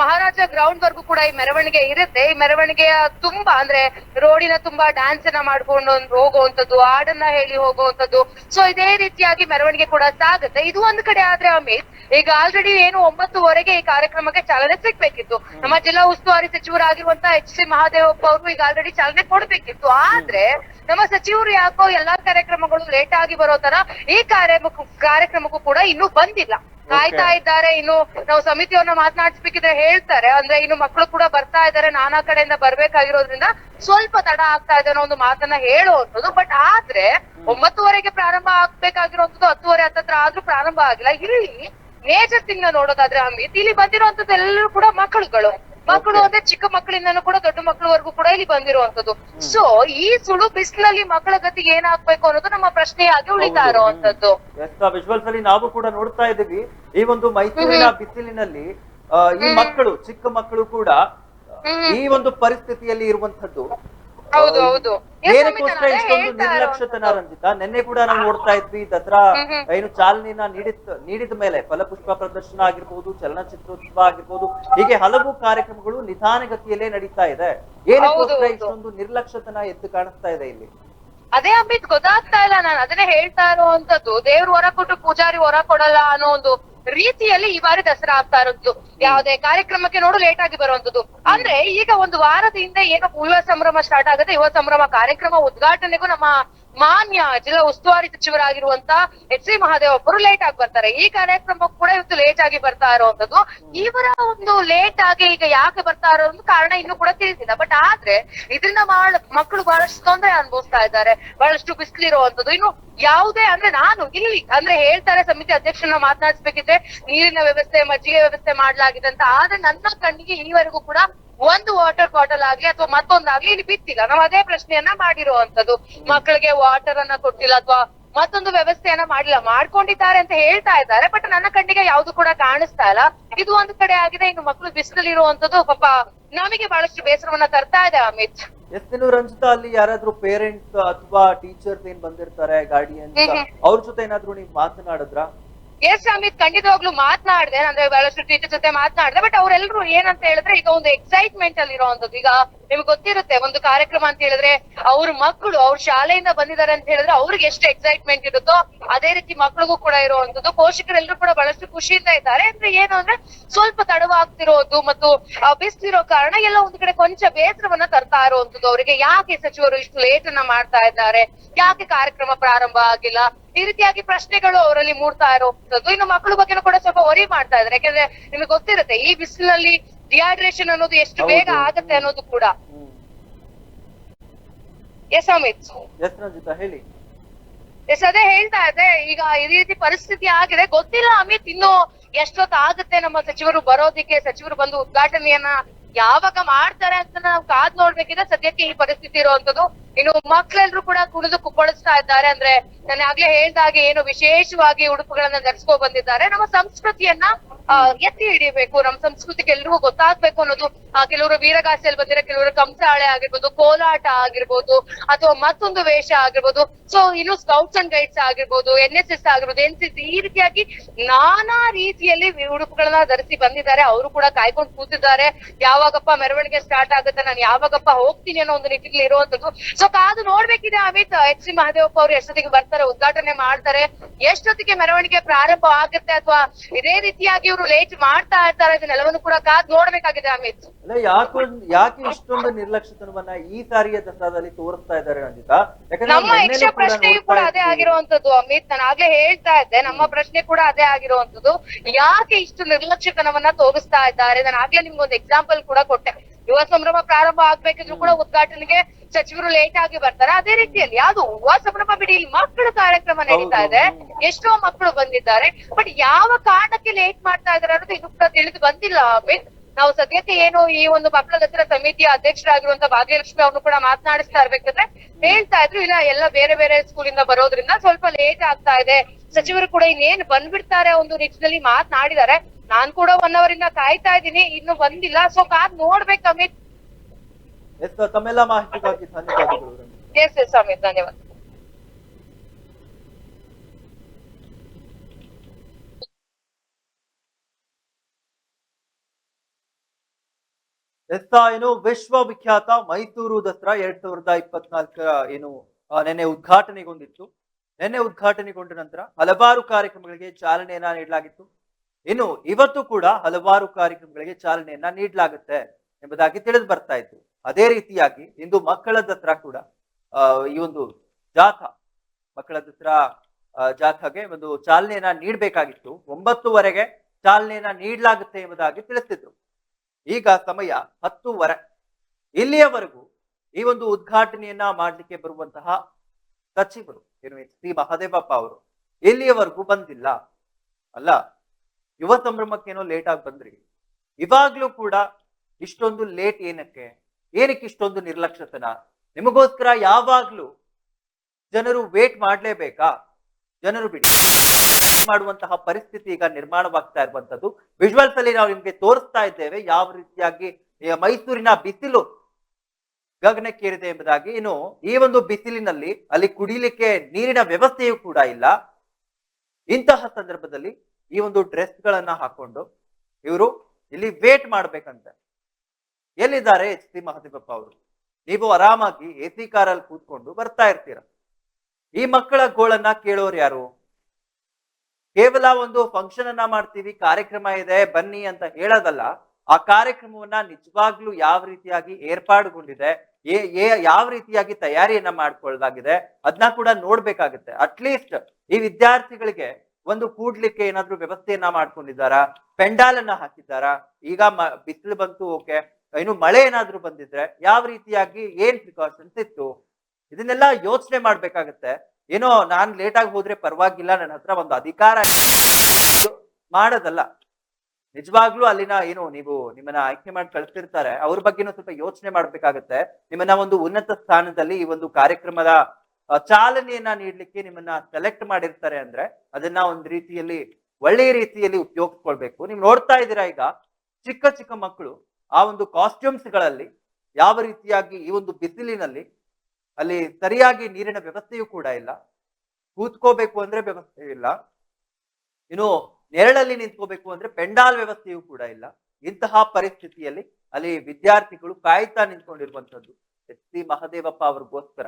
Speaker 2: ಮಹಾರಾಜ ಗ್ರೌಂಡ್ ವರ್ಗೂ ಕೂಡ ಈ ಮೆರವಣಿಗೆ ಇರುತ್ತೆ. ಈ ಮೆರವಣಿಗೆಯ ತುಂಬಾ, ಅಂದ್ರೆ ರೋಡಿನ ತುಂಬಾ ಡ್ಯಾನ್ಸ್ ಅನ್ನ ಮಾಡ್ಕೊಂಡು ಹೋಗುವಂತದ್ದು ಹಾಡನ್ನ ಹೇಳಿ ಹೋಗುವಂತದ್ದು ಸೊ ಇದೇ ರೀತಿಯಾಗಿ ಮೆರವಣಿಗೆ ಕೂಡ ಸಾಗುತ್ತೆ. ಇದು ಒಂದ್ ಕಡೆ ಆದ್ರೆ ಅಮಿತ್, ಈಗ ಆಲ್ರೆಡಿ ಏನು ಒಂಬತ್ತುವರೆಗೆ ಈ ಕಾರ್ಯಕ್ರಮಕ್ಕೆ ಚಾಲನೆ ಸಿಗ್ಬೇಕಿತ್ತು. ನಮ್ಮ ಜಿಲ್ಲಾ ಉಸ್ತುವಾರಿ ಸಚಿವರಾಗಿರುವಂತಹ ಎಚ್ ಸಿ ಮಹಾದೇವಪ್ಪ ಅವರು ಈಗ ಆಲ್ರೆಡಿ ಚಾಲನೆ ಕೊಡ್ಬೇಕಿತ್ತು. ಆದ್ರೆ ನಮ್ಮ ಸಚಿವರು ಯಾಕೋ ಎಲ್ಲಾ ಕಾರ್ಯಕ್ರಮಗಳು ಲೇಟ್ ಆಗಿ ಬರೋ ತರ ಈ ಕಾರ್ಯಕ್ರಮಕ್ಕೂ ಕಾರ್ಯಕ್ರಮಕ್ಕೂ ಕೂಡ ಇನ್ನೂ ಬಂದಿಲ್ಲ. ಕಾಯ್ತಾ ಇದ್ದಾರೆ ಇನ್ನು ನಾವು ಸಮಿತಿಯನ್ನ ಮಾತನಾಡಿಸ್ಬೇಕಿದ್ರೆ ಹೇಳ್ತಾರೆ. ಅಂದ್ರೆ ಇನ್ನು ಮಕ್ಕಳು ಕೂಡ ಬರ್ತಾ ಇದ್ದಾರೆ ನಾನಾ ಕಡೆಯಿಂದ ಬರ್ಬೇಕಾಗಿರೋದ್ರಿಂದ ಸ್ವಲ್ಪ ತಡ ಆಗ್ತಾ ಇದೆ ಅನ್ನೋ ಒಂದು ಮಾತನ್ನ ಹೇಳುವಂಥದ್ದು ಬಟ್ ಆದ್ರೆ ಒಂಬತ್ತುವರೆಗೆ ಪ್ರಾರಂಭ ಆಗ್ಬೇಕಾಗಿರುವಂತದ್ದು ಹತ್ತುವರೆ ಹತ್ತತ್ರ ಆದ್ರೂ ಪ್ರಾರಂಭ ಆಗಿಲ್ಲ. ಇಲ್ಲಿ ನೇಚರ್ ತಿಂಗ್ ನೋಡೋದಾದ್ರೆ ಅಮಿತ್ ಇಲ್ಲಿ ಬಂದಿರುವಂತದ್ದು ಎಲ್ಲರೂ ಕೂಡ ಮಕ್ಕಳುಗಳು. ಮಕ್ಕಳು ಅಂದ್ರೆ ಚಿಕ್ಕ ಮಕ್ಕಳಿಂದನೂ ಕೂಡ ದೊಡ್ಡ ಮಕ್ಕಳವರೆಗೂ ಕೂಡ ಇಲ್ಲಿ ಬಂದಿರುವಂತದ್ದು ಸೊ ಈ ಸುಳು ಬಿಸಿಲಲ್ಲಿ ಮಕ್ಕಳ ಗತಿಗೆ ಏನಾಗ್ಬೇಕು ಅನ್ನೋದು ನಮ್ಮ ಪ್ರಶ್ನೆಯಾಗಿ ಉಳಿತಾ ಇರುವಂತದ್ದು
Speaker 1: ವಿಜುವಲ್ಸ್ ಅಲ್ಲಿ ನಾವು ಕೂಡ ನೋಡ್ತಾ ಇದ್ದೀವಿ. ಈ ಒಂದು ಮೈಸೂರಿನ ಬಿಸಿಲಿನಲ್ಲಿ ಈ ಮಕ್ಕಳು ಚಿಕ್ಕ ಮಕ್ಕಳು ಕೂಡ ಈ ಒಂದು ಪರಿಸ್ಥಿತಿಯಲ್ಲಿ ಇರುವಂತದ್ದು
Speaker 2: ಹೌದು ಹೌದು. Yes,
Speaker 1: ಏನಕ್ಕೋಸ್ಕರ ಇಷ್ಟೊಂದು
Speaker 2: ಹೇಳ್ತಾ
Speaker 1: ನಿರ್ಲಕ್ಷ್ಯತನ ನಿನ್ನೆ ಕೂಡ ನಾವು ನೋಡ್ತಾ ಇದ್ವಿ ದಸರಾ ಏನು ಚಾಲನೆಯನ್ನ ನೀಡಿದ ನೀಡಿದ ಮೇಲೆ ಫಲಪುಷ್ಪ ಪ್ರದರ್ಶನ ಆಗಿರ್ಬೋದು ಚಲನಚಿತ್ರೋತ್ಸವ ಆಗಿರ್ಬೋದು ಹೀಗೆ ಹಲವು ಕಾರ್ಯಕ್ರಮಗಳು ನಿಧಾನಗತಿಯಲ್ಲೇ ನಡೀತಾ ಇದೆ. ಏನಕ್ಕೋಸ್ಕರ. ಇಷ್ಟೊಂದು ನಿರ್ಲಕ್ಷ್ಯತನ ಎದ್ದು ಕಾಣಿಸ್ತಾ ಇದೆ ಇಲ್ಲಿ?
Speaker 2: ಅದೇ ಅಮಿತ್ ಗೊತ್ತಾಗ್ತಾ ಇಲ್ಲ. ನಾನು ಅದನ್ನೇ ಹೇಳ್ತಾ ಇರುವಂತದ್ದು ದೇವ್ರು ಹೊರ ಕೊಟ್ಟು ಪೂಜಾರಿ ಹೊರ ಕೊಡಲ್ಲ ಅನ್ನೋ ಒಂದು ರೀತಿಯಲ್ಲಿ ಈ ಬಾರಿ ದಸರಾ ಆಗ್ತಾ ಇರೋದು. ಯಾವುದೇ ಕಾರ್ಯಕ್ರಮಕ್ಕೆ ನೋಡು ಲೇಟ್ ಆಗಿ ಬರುವಂತದ್ದು ಅಂದ್ರೆ ಈಗ ಒಂದು ವಾರದ ಹಿಂದೆ ಏನು ಯುವ ಸಂಭ್ರಮ ಸ್ಟಾರ್ಟ್ ಆಗುತ್ತೆ. ಯುವ ಸಂಭ್ರಮ ಕಾರ್ಯಕ್ರಮ ಉದ್ಘಾಟನೆಗೂ ನಮ್ಮ ಮಾನ್ಯ ಜಿಲ್ಲಾ ಉಸ್ತುವಾರಿ ಸಚಿವರಾಗಿರುವಂತ ಎಚ್ ಸಿ ಅವರು ಲೇಟ್ ಆಗಿ ಬರ್ತಾರೆ. ಈ ಕಾರ್ಯಕ್ರಮ ಕೂಡ ಇವತ್ತು ಲೇಟ್ ಆಗಿ ಬರ್ತಾ ಇರುವಂತದ್ದು ಇವರ ಒಂದು ಲೇಟ್ ಆಗಿ ಈಗ ಯಾಕೆ ಬರ್ತಾ ಇರೋದು ಕಾರಣ ಇನ್ನು ಕೂಡ ತಿಳಿಸಿಲ್ಲ ಬಟ್ ಆದ್ರೆ ಇದರಿಂದ ಮಕ್ಕಳು ಬಹಳಷ್ಟು ತೊಂದರೆ ಅನುಭವಿಸ್ತಾ ಇದ್ದಾರೆ. ಬಹಳಷ್ಟು ಬಿಸಿಲಿರುವಂತದ್ದು ಇನ್ನು ಯಾವುದೇ ಅಂದ್ರೆ ನಾನು ಇಲ್ಲಿ ಅಂದ್ರೆ ಹೇಳ್ತಾರೆ ಸಮಿತಿ ಅಧ್ಯಕ್ಷರನ್ನ ಮಾತನಾಡಿಸ್ಬೇಕಿದ್ರೆ ನೀರಿನ ವ್ಯವಸ್ಥೆ, ಮಜ್ಜಿಗೆ ವ್ಯವಸ್ಥೆ ಮಾಡ್ಲಾಗಿದೆ ಅಂತ. ಆದ್ರೆ ನನ್ನ ಕಣ್ಣಿಗೆ ಈವರೆಗೂ ಕೂಡ ಒಂದು ವಾಟರ್ ಬಾಟಲ್ ಆಗ್ಲಿ ಅಥವಾ ಮತ್ತೊಂದಾಗ್ಲಿ ಇಲ್ಲಿ ಬಿತ್ತಿಲ್ಲ. ನಾವು ಅದೇ ಪ್ರಶ್ನೆಯನ್ನ ಮಾಡಿರುವಂತದ್ದು ಮಕ್ಕಳಿಗೆ ವಾಟರ್ ಅನ್ನ ಕೊಟ್ಟಿಲ್ಲ ಅಥವಾ ಮತ್ತೊಂದು ವ್ಯವಸ್ಥೆಯನ್ನ ಮಾಡಿಲ್ಲ. ಮಾಡ್ಕೊಂಡಿದ್ದಾರೆ ಅಂತ ಹೇಳ್ತಾ ಇದ್ದಾರೆ ಬಟ್ ನನ್ನ ಕಣ್ಣಿಗೆ ಯಾವ್ದು ಕೂಡ ಕಾಣಿಸ್ತಾ ಇಲ್ಲ. ಇದು ಒಂದು ಕಡೆ ಆಗಿದೆ ಇನ್ನು ಮಕ್ಕಳು ಬಿಸಿಲಲ್ಲಿ ಇರುವಂತದ್ದು ಪಾಪ ನಮಗೆ ಬಹಳಷ್ಟು ಬೇಸರವನ್ನ ತರ್ತಾ ಇದೆ ಅಮಿತ್.
Speaker 1: ಎಸ್ ನೀನು ರಂಜಿತಾ ಅಲ್ಲಿ ಯಾರಾದ್ರೂ ಪೇರೆಂಟ್ಸ್ ಅಥವಾ ಟೀಚರ್ಸ್ ಏನ್ ಬಂದಿರ್ತಾರೆ ಗಾರ್ಡಿಯನ್ಸ್
Speaker 2: ಹ್ಮ್.
Speaker 1: ಅವ್ರ ಜೊತೆ ಏನಾದ್ರು ನೀವು ಮಾತನಾಡಿದ್ರ?
Speaker 2: ಎಸ್ ಅಮಿತ್ ಖಂಡಿತವಾಗ್ಲು ಮಾತನಾಡಿದೆ, ಅಂದ್ರೆ ಬಹಳಷ್ಟು ಟೀಚರ್ ಜೊತೆ ಮಾತನಾಡಿದೆ ಬಟ್ ಅವರೆಲ್ಲರೂ ಏನಂತ ಹೇಳಿದ್ರೆ ಈಗ ಒಂದು ಎಕ್ಸೈಟ್ಮೆಂಟ್ ಅಲ್ಲಿ ಇರುವಂತದ್ದು ಈಗ ನಿಮ್ಗೆ ಗೊತ್ತಿರುತ್ತೆ, ಒಂದು ಕಾರ್ಯಕ್ರಮ ಅಂತ ಹೇಳಿದ್ರೆ ಅವ್ರ ಮಕ್ಕಳು ಅವ್ರ ಶಾಲೆಯಿಂದ ಬಂದಿದ್ದಾರೆ ಅಂತ ಹೇಳಿದ್ರೆ ಅವ್ರಿಗೆ ಎಷ್ಟು ಎಕ್ಸೈಟ್ಮೆಂಟ್ ಇರುತ್ತೋ ಅದೇ ರೀತಿ ಮಕ್ಕಳಿಗೂ ಕೂಡ ಇರುವಂತದ್ದು ಪೋಷಕರೆಲ್ಲರೂ ಕೂಡ ಬಹಳಷ್ಟು ಖುಷಿಯಿಂದ ಇದ್ದಾರೆ. ಅಂದ್ರೆ ಏನು ಅಂದ್ರೆ ಸ್ವಲ್ಪ ತಡವಾಗ್ತಿರೋದು ಮತ್ತು ಬಿಸ್ತಿರೋ ಕಾರಣ ಎಲ್ಲ ಒಂದು ಕಡೆ ಕೊಂಚ ಬೇಸರವನ್ನ ತರ್ತಾ ಇರುವಂತದ್ದು ಅವರಿಗೆ. ಯಾಕೆ ಸಚಿವರು ಇಷ್ಟು ಲೇಟ್ ಅನ್ನ ಮಾಡ್ತಾ ಇದ್ದಾರೆ? ಯಾಕೆ ಕಾರ್ಯಕ್ರಮ ಪ್ರಾರಂಭ ಆಗಿಲ್ಲ? ಈ ರೀತಿಯಾಗಿ ಪ್ರಶ್ನೆಗಳು ಅವರಲ್ಲಿ ಮೂಡ್ತಾ ಇರುವಂತದ್ದು ಇನ್ನು ಮಕ್ಕಳ ಬಗ್ಗೆನೂ ಕೂಡ ಸ್ವಲ್ಪ ವರಿ ಮಾಡ್ತಾ ಇದ್ದಾರೆ. ಯಾಕಂದ್ರೆ ನಿಮ್ಗೆ ಗೊತ್ತಿರುತ್ತೆ, ಈ ಬಿಸಿಲಿನಲ್ಲಿ ಡಿಹೈಡ್ರೇಷನ್ ಅನ್ನೋದು ಎಷ್ಟು ಬೇಗ ಆಗುತ್ತೆ ಅನ್ನೋದು ಕೂಡ. ಎಸ್ ಅಮಿತ್
Speaker 1: ಎಸ್ ರಂಜಿತಾ ಹೇಳಿ.
Speaker 2: ಎಸ್ ಅದೇ ಹೇಳ್ತಾ ಇದೆ ಈಗ ಈ ರೀತಿ ಪರಿಸ್ಥಿತಿ ಆಗಿದೆ. ಗೊತ್ತಿಲ್ಲ ಅಮಿತ್ ಇನ್ನು ಎಷ್ಟೊತ್ತು ಆಗುತ್ತೆ ನಮ್ಮ ಸಚಿವರು ಬರೋದಿಕ್ಕೆ ಸಚಿವರು ಬಂದು ಉದ್ಘಾಟನೆಯನ್ನ ಯಾವಾಗ ಮಾಡ್ತಾರೆ ಅಂತ ನಾವು ಕಾದ್ ನೋಡ್ಬೇಕಿದ್ರೆ ಸದ್ಯಕ್ಕೆ ಈ ಪರಿಸ್ಥಿತಿ ಇರುವಂತದ್ದು ಇನ್ನು ಮಕ್ಳೆಲ್ರು ಕೂಡ ಕುಣಿದು ಕುಪ್ಪಳಿಸ್ತಾ ಇದ್ದಾರೆ. ಅಂದ್ರೆ ನಾನು ಆಗ್ಲೇ ಹೇಳ್ದಾಗೆ ಏನು ವಿಶೇಷವಾಗಿ ಉಡುಪುಗಳನ್ನ ಧರಿಸ್ಕೊ ಬಂದಿದ್ದಾರೆ. ನಮ್ಮ ಸಂಸ್ಕೃತಿಯನ್ನ ಎತ್ತಿ ಹಿಡಿಬೇಕು ನಮ್ಮ ಸಂಸ್ಕೃತಿಗೆ ಎಲ್ರಿಗೂ ಗೊತ್ತಾಗ್ಬೇಕು ಅನ್ನೋದು. ಕೆಲವರು ವೀರಗಾಸೆಯಲ್ಲಿ ಬಂದಿರೋ, ಕೆಲವರು ಕಂಸಾಳೆ ಆಗಿರ್ಬೋದು, ಕೋಲಾಟ ಆಗಿರ್ಬೋದು, ಅಥವಾ ಮತ್ತೊಂದು ವೇಷ ಆಗಿರ್ಬೋದು. ಸೊ ಇನ್ನು ಸ್ಕೌಟ್ಸ್ ಅಂಡ್ ಗೈಡ್ಸ್ ಆಗಿರ್ಬೋದು ಎನ್ ಎಸ್ ಎಸ್ ಆಗಿರ್ಬೋದು ಎನ್ ಸಿ ಸಿ ಈ ರೀತಿಯಾಗಿ ನಾನಾ ರೀತಿಯಲ್ಲಿ ಉಡುಪುಗಳನ್ನ ಧರಿಸಿ ಬಂದಿದ್ದಾರೆ. ಅವರು ಕೂಡ ಕಾಯ್ಕೊಂಡು ಕೂತಿದ್ದಾರೆ. ಯಾವಾಗಪ್ಪ ಮೆರವಣಿಗೆ ಸ್ಟಾರ್ಟ್ ಆಗುತ್ತೆ, ನಾನು ಯಾವಾಗಪ್ಪ ಹೋಗ್ತೀನಿ ಅನ್ನೋ ಒಂದು ನಿಟ್ಟಿನಲ್ಲಿ ಇರುವಂತದ್ದು. ಸೊ ಕಾದು ನೋಡ್ಬೇಕಿದೆ ಅಮಿತ್. ಎಚ್ ಸಿ ಮಹದೇವಪ್ಪ ಅವ್ರು ಎಷ್ಟೊತ್ತಿಗೆ ಬರ್ತಾರೆ, ಉದ್ಘಾಟನೆ ಮಾಡ್ತಾರೆ, ಎಷ್ಟೊತ್ತಿಗೆ ಮೆರವಣಿಗೆ ಪ್ರಾರಂಭ ಆಗುತ್ತೆ ಅಥವಾ ಇದೇ ರೀತಿಯಾಗಿ ಇವರು ಲೇಟ್ ಮಾಡ್ತಾ ಇರ್ತಾರೆ ಅದನ್ನೆಲ್ಲವನ್ನು ಕೂಡ ಕಾದ್ ನೋಡ್ಬೇಕಾಗಿದೆ ಅಮಿತ್.
Speaker 1: ಅಲ್ಲ ಯಾಕೆ ಯಾಕೆ ಇಷ್ಟೊಂದು ನಿರ್ಲಕ್ಷ್ಯತನವನ್ನ ಈ ಸಾರಿಯ ದಸರಾದಲ್ಲಿ ತೋರಿಸ್ತಾ ಇದ್ದಾರೆ ರಂಜಿತಾ
Speaker 2: ನಮ್ಮ ಯಕ್ಷ ಪ್ರಶ್ನೆಯೂ ಕೂಡ ಅದೇ. ಆಗಿರುವಂತದ್ದು ಅಮಿತ್. ನಾನು ಆಗ್ಲೇ ಹೇಳ್ತಾ ಇದ್ದೆ ನಮ್ಮ ಪ್ರಶ್ನೆ ಕೂಡ ಅದೇ ಆಗಿರುವಂತದ್ದು ಯಾಕೆ ಇಷ್ಟು ನಿರ್ಲಕ್ಷ್ಯತನವನ್ನ ತೋರಿಸ್ತಾ ಇದ್ದಾರೆ? ನಾನು ಆಗ್ಲೇ ನಿಮ್ಗೊಂದು ಎಕ್ಸಾಂಪಲ್ ಕೂಡ ಕೊಟ್ಟೆ. ಯುವ ಸಂಭ್ರಮ ಪ್ರಾರಂಭ ಆಗ್ಬೇಕಿದ್ರು ಕೂಡ ಉದ್ಘಾಟನೆಗೆ ಸಚಿವರು ಲೇಟ್ ಆಗಿ ಬರ್ತಾರೆ. ಅದೇ ರೀತಿಯಲ್ಲಿ ಯಾವ್ದು ಯುವ ಸಂಭ್ರಮ ಬಿಡಿ ಇಲ್ಲಿ ಮಕ್ಕಳ ಕಾರ್ಯಕ್ರಮ ನಡೀತಾ ಇದೆ. ಎಷ್ಟೋ ಮಕ್ಕಳು ಬಂದಿದ್ದಾರೆ. ಬಟ್ ಯಾವ ಕಾರಣಕ್ಕೆ ಲೇಟ್ ಮಾಡ್ತಾ ಇದಾರೆ ಅನ್ನೋದು ಇದು ಕೂಡ ತಿಳಿದು ಬಂದಿಲ್ಲ. ಅಮಿತ್ ನಾವು ಸದ್ಯಕ್ಕೆ ಏನು ಈ ಒಂದು ಮಕ್ಕಳ ದಸರಾ ಸಮಿತಿಯ ಅಧ್ಯಕ್ಷರಾಗಿರುವಂತ ಭಾಗ್ಯಲಕ್ಷ್ಮಿ ಅವ್ರನ್ನು ಕೂಡ ಮಾತನಾಡಿಸ್ತಾ ಇರ್ಬೇಕಂದ್ರೆ ಹೇಳ್ತಾ ಇದ್ರು. ಇಲ್ಲ ಎಲ್ಲ ಬೇರೆ ಬೇರೆ ಸ್ಕೂಲಿಂದ ಬರೋದ್ರಿಂದ ಸ್ವಲ್ಪ ಲೇಟ್ ಆಗ್ತಾ ಇದೆ. ಸಚಿವರು ಕೂಡ ಇನ್ನೇನ್ ಬಂದ್ಬಿಡ್ತಾರೆ ಒಂದು ನಿಟ್ಟಿನಲ್ಲಿ ಮಾತನಾಡಿದ್ದಾರೆ. ನಾನ್ ಕೂಡ ಒನ್ ಅವರ್ ಇಂದ ಕಾಯ್ತಾ ಇದ್ದೀನಿ ಇನ್ನು ಬಂದಿಲ್ಲ. ಸೊ ಕಾದ್ ನೋಡ್ಬೇಕು ಅಮಿತ್.
Speaker 1: ತಮ್ಮೆಲ್ಲ ಮಾಹಿತಿಗಾಗಿ ಧನ್ಯವಾದಗಳು.
Speaker 2: ಅಮಿತ್ ಧನ್ಯವಾದ.
Speaker 1: ಎತ್ತ ಏನು ವಿಶ್ವವಿಖ್ಯಾತ ಮೈಸೂರು ದಸರಾ ಎರಡ್ ಸಾವಿರದ ಇಪ್ಪತ್ನಾಲ್ಕ ಏನು ನೆನ್ನೆ ಉದ್ಘಾಟನೆಗೊಂಡಿತ್ತು. ನಿನ್ನೆ ಉದ್ಘಾಟನೆಗೊಂಡ ನಂತರ ಹಲವಾರು ಕಾರ್ಯಕ್ರಮಗಳಿಗೆ ಚಾಲನೆಯನ್ನ ನೀಡಲಾಗಿತ್ತು. ಇನ್ನು ಇವತ್ತು ಕೂಡ ಹಲವಾರು ಕಾರ್ಯಕ್ರಮಗಳಿಗೆ ಚಾಲನೆಯನ್ನ ನೀಡಲಾಗುತ್ತೆ ಎಂಬುದಾಗಿ ತಿಳಿದು ಬರ್ತಾ ಇತ್ತು. ಅದೇ ರೀತಿಯಾಗಿ ಇಂದು ಮಕ್ಕಳ ದಸರಾ ಕೂಡ ಈ ಒಂದು ಜಾಥಾ, ಮಕ್ಕಳ ದತ್ರ ಜಾಥಾಗೆ ಒಂದು ಚಾಲನೆಯನ್ನ ನೀಡಬೇಕಾಗಿತ್ತು. ಒಂಬತ್ತುವರೆಗೆ ಚಾಲನೆಯನ್ನ ನೀಡಲಾಗುತ್ತೆ ಎಂಬುದಾಗಿ ತಿಳಿಸಿದ್ರು ಈಗ ಸಮಯ ಹತ್ತುವರೆ. ಇಲ್ಲಿಯವರೆಗೂ ಈ ಒಂದು ಉದ್ಘಾಟನೆಯನ್ನ ಮಾಡಲಿಕ್ಕೆ ಬರುವಂತಹ ಸಚಿವರು, ಏನು ಎಚ್ ಸಿ ಮಹದೇವಪ್ಪ ಅವರು ಇಲ್ಲಿಯವರೆಗೂ ಬಂದಿಲ್ಲ. ಅಲ್ಲ ಯುವ ಸಂಭ್ರಮಕ್ಕೇನೋ ಲೇಟ್ ಆಗಿ ಬಂದ್ರಿ. ಇವಾಗ್ಲೂ ಕೂಡ ಇಷ್ಟೊಂದು ಲೇಟ್ ಏನಕ್ಕೆ? ಏನಕ್ಕೆ ಇಷ್ಟೊಂದು ನಿರ್ಲಕ್ಷ್ಯತನ? ನಿಮಗೋಸ್ಕರ ಯಾವಾಗ್ಲೂ ಜನರು ವೇಟ್ ಮಾಡ್ಲೇಬೇಕಾ? ಜನರು ಬಿಡಿ. ಮಾಡುವಂತಹ ಪರಿಸ್ಥಿತಿ ಈಗ ನಿರ್ಮಾಣವಾಗ್ತಾ ಇರುವಂತದ್ದು ವಿಜುವಲ್ಸ್ ಅಲ್ಲಿ ನಾವು ನಿಮ್ಗೆ ತೋರಿಸ್ತಾ ಇದ್ದೇವೆ ಯಾವ ರೀತಿಯಾಗಿ ಮೈಸೂರಿನ ಬಿಸಿಲು ಗಗನಕ್ಕೇರಿದೆ ಎಂಬುದಾಗಿ. ಇನ್ನು ಈ ಒಂದು ಬಿಸಿಲಿನಲ್ಲಿ ಅಲ್ಲಿ ಕುಡಿಲಿಕ್ಕೆ ನೀರಿನ ವ್ಯವಸ್ಥೆಯೂ ಕೂಡ ಇಲ್ಲ. ಇಂತಹ ಸಂದರ್ಭದಲ್ಲಿ ಈ ಒಂದು ಡ್ರೆಸ್ ಗಳನ್ನ ಹಾಕೊಂಡು ಇವರು ಇಲ್ಲಿ ವೇಟ್ ಮಾಡ್ಬೇಕಂತೆ. ಎಲ್ಲಿದ್ದಾರೆ ಎಚ್ ಸಿ ಮಹದೇವಪ್ಪ ಅವರು? ನೀವು ಆರಾಮಾಗಿ ಎ ಸಿ ಕಾರಲ್ಲಿ ಕೂತ್ಕೊಂಡು ಬರ್ತಾ ಇರ್ತೀರ? ಈ ಮಕ್ಕಳ ಗೋಳನ್ನ ಕೇಳೋರು ಯಾರು? ಕೇವಲ ಒಂದು ಫಂಕ್ಷನ್ ಅನ್ನ ಮಾಡ್ತೀವಿ, ಕಾರ್ಯಕ್ರಮ ಇದೆ, ಬನ್ನಿ ಅಂತ ಹೇಳೋದಲ್ಲ, ಆ ಕಾರ್ಯಕ್ರಮವನ್ನ ನಿಜವಾಗ್ಲೂ ಯಾವ ರೀತಿಯಾಗಿ ಏರ್ಪಾಡುಗೊಂಡಿದೆ ಯಾವ ರೀತಿಯಾಗಿ ತಯಾರಿಯನ್ನ ಮಾಡ್ಕೊಳ್ಳಲಾಗಿದೆ ಅದನ್ನ ಕೂಡ ನೋಡ್ಬೇಕಾಗುತ್ತೆ. ಅಟ್ಲೀಸ್ಟ್ ಈ ವಿದ್ಯಾರ್ಥಿಗಳಿಗೆ ಒಂದು ಕೂಡ್ಲಿಕ್ಕೆ ಏನಾದ್ರೂ ವ್ಯವಸ್ಥೆಯನ್ನ ಮಾಡ್ಕೊಂಡಿದ್ದಾರಾ? ಪೆಂಡಾಲ್ ಅನ್ನ ಹಾಕಿದ್ದಾರಾ? ಈಗ ಬಿಸಿಲು ಬಂತು, ಓಕೆ. ಇನ್ನು ಮಳೆ ಏನಾದ್ರೂ ಬಂದಿದ್ರೆ ಯಾವ ರೀತಿಯಾಗಿ ಏನ್ ಪ್ರಿಕಾಷನ್ಸ್ ಇತ್ತು? ಇದನ್ನೆಲ್ಲ ಯೋಚನೆ ಮಾಡ್ಬೇಕಾಗತ್ತೆ. ಏನೋ ನಾನ್ ಲೇಟ್ ಆಗಿ ಹೋದ್ರೆ ಪರವಾಗಿಲ್ಲ ನನ್ನ ಹತ್ರ ಒಂದು ಅಧಿಕಾರ. ಮಾಡೋದಲ್ಲ. ನಿಜವಾಗ್ಲೂ ಅಲ್ಲಿನ ಏನು, ನೀವು ನಿಮ್ಮನ್ನ ಆಯ್ಕೆ ಮಾಡಿ ಕಳಿಸ್ತಿರ್ತಾರೆ. ಅವ್ರ ಬಗ್ಗೆನೂ ಸ್ವಲ್ಪ ಯೋಚನೆ ಮಾಡ್ಬೇಕಾಗತ್ತೆ. ನಿಮ್ಮನ್ನ ಒಂದು ಉನ್ನತ ಸ್ಥಾನದಲ್ಲಿ ಈ ಒಂದು ಕಾರ್ಯಕ್ರಮದ ಚಾಲನೆಯನ್ನ ನೀಡಲಿಕ್ಕೆ ನಿಮ್ಮನ್ನ ಸೆಲೆಕ್ಟ್ ಮಾಡಿರ್ತಾರೆ ಅಂದ್ರೆ ಅದನ್ನ ಒಂದ್ ರೀತಿಯಲ್ಲಿ ಒಳ್ಳೆಯ ರೀತಿಯಲ್ಲಿ ಉಪಯೋಗಿಸ್ಕೊಳ್ಬೇಕು. ನೀವು ನೋಡ್ತಾ ಇದ್ದೀರಾ ಈಗ, ಚಿಕ್ಕ ಚಿಕ್ಕ ಮಕ್ಕಳು ಆ ಒಂದು ಕಾಸ್ಟ್ಯೂಮ್ಸ್ಗಳಲ್ಲಿ ಯಾವ ರೀತಿಯಾಗಿ ಈ ಒಂದು ಬಿಸಿಲಿನಲ್ಲಿ ಅಲ್ಲಿ ಸರಿಯಾಗಿ ನೀರಿನ ವ್ಯವಸ್ಥೆಯೂ ಕೂಡ ಇಲ್ಲ. ಕೂತ್ಕೋಬೇಕು ಅಂದ್ರೆ ವ್ಯವಸ್ಥೆ ಇಲ್ಲ. ಇನ್ನು ನೆರಳಲ್ಲಿ ನಿಂತ್ಕೋಬೇಕು ಅಂದ್ರೆ ಪೆಂಡಾಲ್ ವ್ಯವಸ್ಥೆಯೂ ಕೂಡ ಇಲ್ಲ. ಇಂತಹ ಪರಿಸ್ಥಿತಿಯಲ್ಲಿ ಅಲ್ಲಿ ವಿದ್ಯಾರ್ಥಿಗಳು ಕಾಯ್ತಾ ನಿಂತ್ಕೊಂಡಿರುವಂತದ್ದು ಎಸ್ ಸಿ ಮಹದೇವಪ್ಪ ಅವ್ರಿಗೋಸ್ಕರ.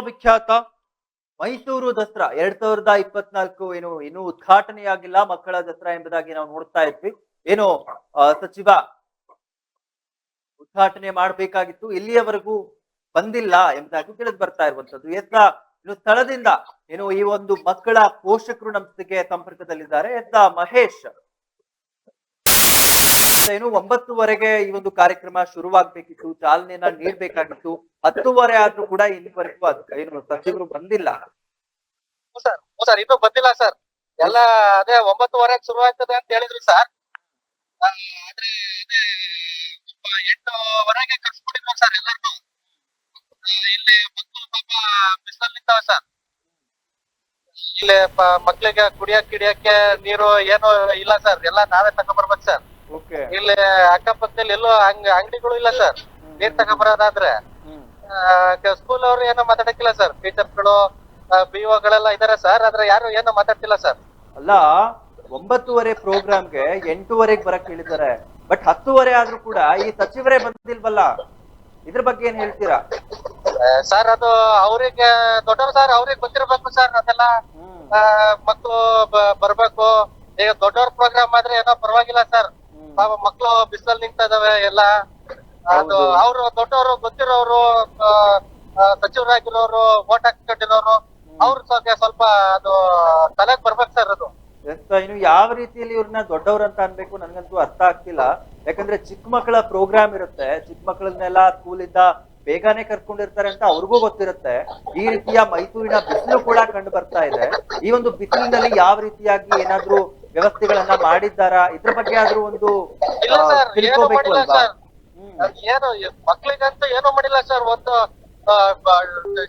Speaker 1: ವಿಶ್ವವಿಖ್ಯಾತ ಮೈಸೂರು ದಸರಾ ಎರಡ್ ಸಾವಿರದ ಇಪ್ಪತ್ನಾಲ್ಕು ಏನು, ಇನ್ನೂ ಉದ್ಘಾಟನೆಯಾಗಿಲ್ಲ ಮಕ್ಕಳ ದಸರಾ ಎಂಬುದಾಗಿ ನಾವು ನೋಡ್ತಾ ಇದ್ವಿ. ಏನು ಸಚಿವ ಉದ್ಘಾಟನೆ ಮಾಡಬೇಕಾಗಿತ್ತು, ಇಲ್ಲಿಯವರೆಗೂ ಬಂದಿಲ್ಲ ಎಂಬುದಾಗಿ ತಿಳಿದು ಬರ್ತಾ ಇರುವಂತದ್ದು. ಎತ್ತ ಇನ್ನು ಸ್ಥಳದಿಂದ, ಏನು, ಈ ಒಂದು ಮಕ್ಕಳ ಪೋಷಕರು ನಮ್ಮ ಸಂಪರ್ಕದಲ್ಲಿದ್ದಾರೆ. ಎತ್ತ ಮಹೇಶ್. ಏನು ಒಂಬತ್ತುವರೆಗೆ ಈ ಒಂದು ಕಾರ್ಯಕ್ರಮ ಶುರುವಾಗ್ಬೇಕಿತ್ತು ಚಾಲನೆಯನ್ನ ನೀಡ್ಬೇಕಾಗಿತ್ತು. ಹತ್ತುವರೆ ಆದ್ರೂ ಕೂಡ ಇಲ್ಲಿವರೆಗೂ ಅದ್ ಏನು ಸಚಿವರು ಬಂದಿಲ್ಲ.
Speaker 3: ಸರ್ ಸರ್, ಇನ್ನೂ ಬಂದಿಲ್ಲ ಸರ್. ಎಲ್ಲ ಅದೇ ಒಂಬತ್ತುವರೆಗೆ ಶುರು ಆಗ್ತದೆ ಅಂತ ಹೇಳಿದ್ರು ಸರ್. ಆದ್ರೆ ಎಂಟುವರೆಗೆ ಕರ್ಸ್ಬಿಟ್ಟಿದ್ರು ಸರ್ ಎಲ್ಲರಿಗೂ ಇಲ್ಲಿ ಮಕ್ಕಳು ಪಾಪ ನಿಂತಾವ ಸರ್. ಇಲ್ಲಿ ಮಕ್ಳಿಗೆ ಕುಡಿಯಕ್ ಕಿಡಿಯಕ್ಕೆ ನೀರು ಏನು ಇಲ್ಲ ಸರ್. ಎಲ್ಲ ನಾವೇ ತಗೊಂಡ್ಬರ್ಬೇಕು ಸರ್. ಇಲ್ಲಿ ಅಕ್ಕಪಕ್ಕದಲ್ಲಿ ಎಲ್ಲೋ ಅಂಗ ಅಂಗಡಿಗಳು ಇಲ್ಲ ಸರ್. ನೀರ್ ತಗೊಂಬರೋದಾದ್ರೆ ಸ್ಕೂಲ್ ಅವ್ರು ಏನೋ ಮಾತಾಡಕ್ಕಿಲ್ಲ ಸರ್. ಟೀಚರ್ಗಳು ಬಿಒಗಳೆಲ್ಲ ಇದಾರೆ ಸರ್. ಆದ್ರೆ ಯಾರು ಏನೋ ಮಾತಾಡ್ತಿಲ್ಲ ಸರ್.
Speaker 1: ಅಲ್ಲ ಒಂಬತ್ತುವರೆ ಪ್ರೋಗ್ರಾಮ್ಗೆ ಎಂಟೂವರೆಗೆ ಬರಕ್ ಹೇಳಿದ್ದಾರೆ. ಬಟ್ ಹತ್ತುವರೆ ಆದ್ರೂ ಕೂಡ ಈ ಸಚಿವರೇ ಬಂದಿಲ್ವಲ್ಲ? ಇದ್ರ ಬಗ್ಗೆ ಏನ್ ಹೇಳ್ತೀರಾ?
Speaker 3: ಸರ್ ಅದು ಅವ್ರಿಗೆ ದೊಡ್ಡವ್ರು ಸರ್ ಅವ್ರಿಗೆ ಗೊತ್ತಿರ್ಬೇಕು ಸರ್ ಅದೆಲ್ಲ. ಮಕ್ಕಳು ಬರ್ಬೇಕು. ಈಗ ದೊಡ್ಡವ್ರ ಪ್ರೋಗ್ರಾಮ್ ಆದ್ರೆ ಏನೋ ಪರವಾಗಿಲ್ಲ ಸರ್. ಪಾಪ ಮಕ್ಳು ಬಿಸಿಲಲ್ಲಿ ನಿಂತ ಇದಾವೆ ಎಲ್ಲ. ಅದು. ಅವ್ರು ದೊಡ್ಡವರು ಗೊತ್ತಿರೋರು ಸಚಿವರಾಗಿರೋರು ಹಾಕಿ ಹಾಕೊಂಡಿರೋರು ಅವ್ರ ಸ್ವಲ್ಪ ಸ್ವಲ್ಪ ಅದು ತಲೆಗ್ ಬರ್ಬೇಕು ಸರ್ ಅದು.
Speaker 1: ಇನ್ನು ಯಾವ ರೀತಿಯಲ್ಲಿ ಇವ್ರನ್ನ ದೊಡ್ಡವ್ರ ಅಂತ ಅನ್ಬೇಕು ನನ್ಗಂತೂ ಅರ್ಥ ಆಗ್ತಿಲ್ಲ. ಯಾಕಂದ್ರೆ ಚಿಕ್ಕ ಮಕ್ಕಳ ಪ್ರೋಗ್ರಾಮ್ ಇರುತ್ತೆ. ಚಿಕ್ಕ ಮಕ್ಕಳನ್ನೆಲ್ಲ ಸ್ಕೂಲಿಂದ ಬೇಗನೆ ಕರ್ಕೊಂಡಿರ್ತಾರೆ ಅಂತ ಅವ್ರಿಗೂ ಗೊತ್ತಿರುತ್ತೆ. ಈ ರೀತಿಯ ಮೈಸೂರಿನ ಬಿಸಿಲು ಕೂಡ ಕಂಡು ಬರ್ತಾ ಇದೆ. ಈ ಒಂದು ಬಿಸಿಲಿನಲ್ಲಿ ಯಾವ ರೀತಿಯಾಗಿ ಏನಾದ್ರೂ ವ್ಯವಸ್ಥೆಗಳನ್ನ ಮಾಡಿದ್ದಾರಾ? ಇದ್ರ ಬಗ್ಗೆ ಆದ್ರೂ ಒಂದು ತಿಳ್ಕೋಬೇಕು ಅಲ್ವಾ?
Speaker 3: ಏನು ಮಕ್ಳಿಗಂತೂ ಏನು ಮಾಡಿಲ್ಲ ಸರ್. ಒಂದು